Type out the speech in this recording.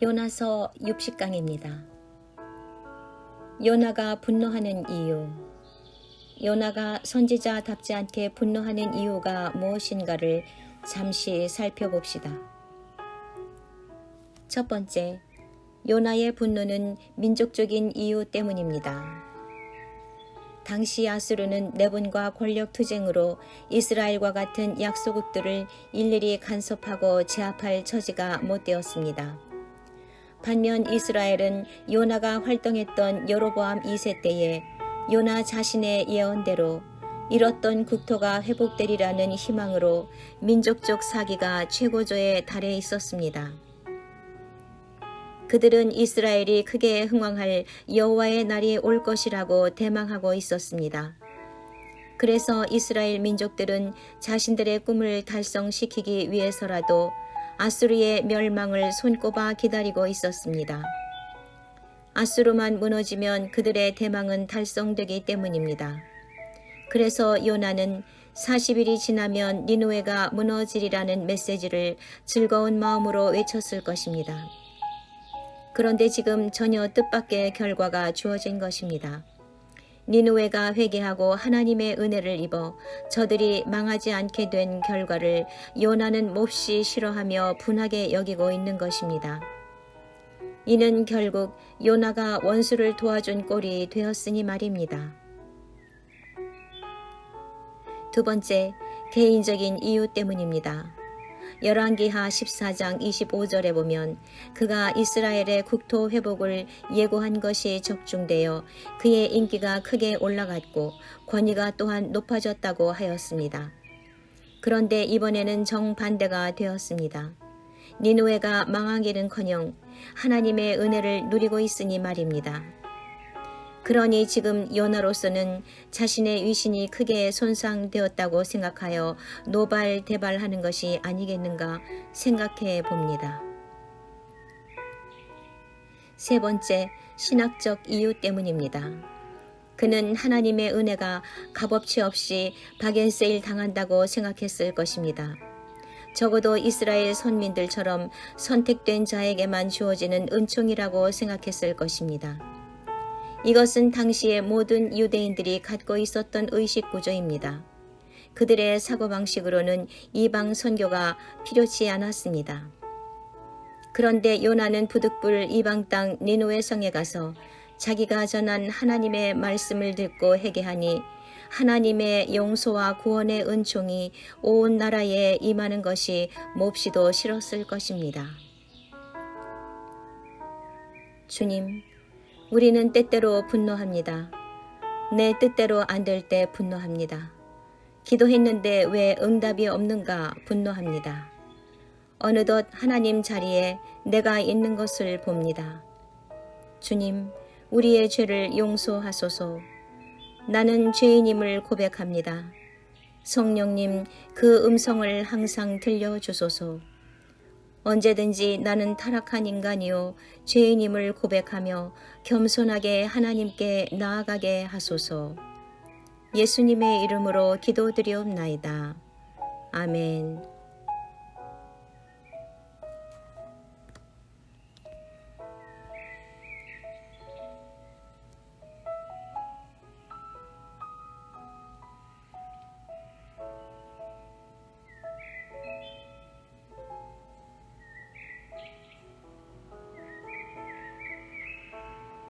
요나서 60강입니다. 요나가 분노하는 이유 요나가 선지자답지 않게 분노하는 이유가 무엇인가를 잠시 살펴봅시다. 첫 번째, 요나의 분노는 민족적인 이유 때문입니다. 당시 아수르는 내분과 권력 투쟁으로 이스라엘과 같은 약소국들을 일일이 간섭하고 제압할 처지가 못 되었습니다. 반면 이스라엘은 요나가 활동했던 여로보암 2세 때에 요나 자신의 예언대로 잃었던 국토가 회복되리라는 희망으로 민족적 사기가 최고조에 달해 있었습니다. 그들은 이스라엘이 크게 흥왕할 여호와의 날이 올 것이라고 대망하고 있었습니다. 그래서 이스라엘 민족들은 자신들의 꿈을 달성시키기 위해서라도 아수르의 멸망을 손꼽아 기다리고 있었습니다. 아수르만 무너지면 그들의 대망은 달성되기 때문입니다. 그래서 요나는 40일이 지나면 니누에가 무너지리라는 메시지를 즐거운 마음으로 외쳤을 것입니다. 그런데 지금 전혀 뜻밖의 결과가 주어진 것입니다. 니누웨가 회개하고 하나님의 은혜를 입어 저들이 망하지 않게 된 결과를 요나는 몹시 싫어하며 분하게 여기고 있는 것입니다. 이는 결국 요나가 원수를 도와준 꼴이 되었으니 말입니다. 두 번째, 개인적인 이유 때문입니다. 열왕기하 14장 25절에 보면 그가 이스라엘의 국토 회복을 예고한 것이 적중되어 그의 인기가 크게 올라갔고 권위가 또한 높아졌다고 하였습니다. 그런데 이번에는 정반대가 되었습니다. 니누에가 망하기는커녕 하나님의 은혜를 누리고 있으니 말입니다. 그러니 지금 요나로서는 자신의 위신이 크게 손상되었다고 생각하여 노발대발하는 것이 아니겠는가 생각해 봅니다. 세 번째, 신학적 이유 때문입니다. 그는 하나님의 은혜가 값없이 없이 박앤세일 당한다고 생각했을 것입니다. 적어도 이스라엘 선민들처럼 선택된 자에게만 주어지는 은총이라고 생각했을 것입니다. 이것은 당시의 모든 유대인들이 갖고 있었던 의식 구조입니다. 그들의 사고방식으로는 이방 선교가 필요치 않았습니다. 그런데 요나는 부득불 이방 땅 니노의 성에 가서 자기가 전한 하나님의 말씀을 듣고 회개하니 하나님의 용서와 구원의 은총이 온 나라에 임하는 것이 몹시도 싫었을 것입니다. 주님, 우리는 때때로 분노합니다. 내 뜻대로 안 될 때 분노합니다. 기도했는데 왜 응답이 없는가 분노합니다. 어느덧 하나님 자리에 내가 있는 것을 봅니다. 주님, 우리의 죄를 용서하소서. 나는 죄인임을 고백합니다. 성령님, 그 음성을 항상 들려주소서. 언제든지 나는 타락한 인간이요 죄인임을 고백하며 겸손하게 하나님께 나아가게 하소서. 예수님의 이름으로 기도드리옵나이다. 아멘.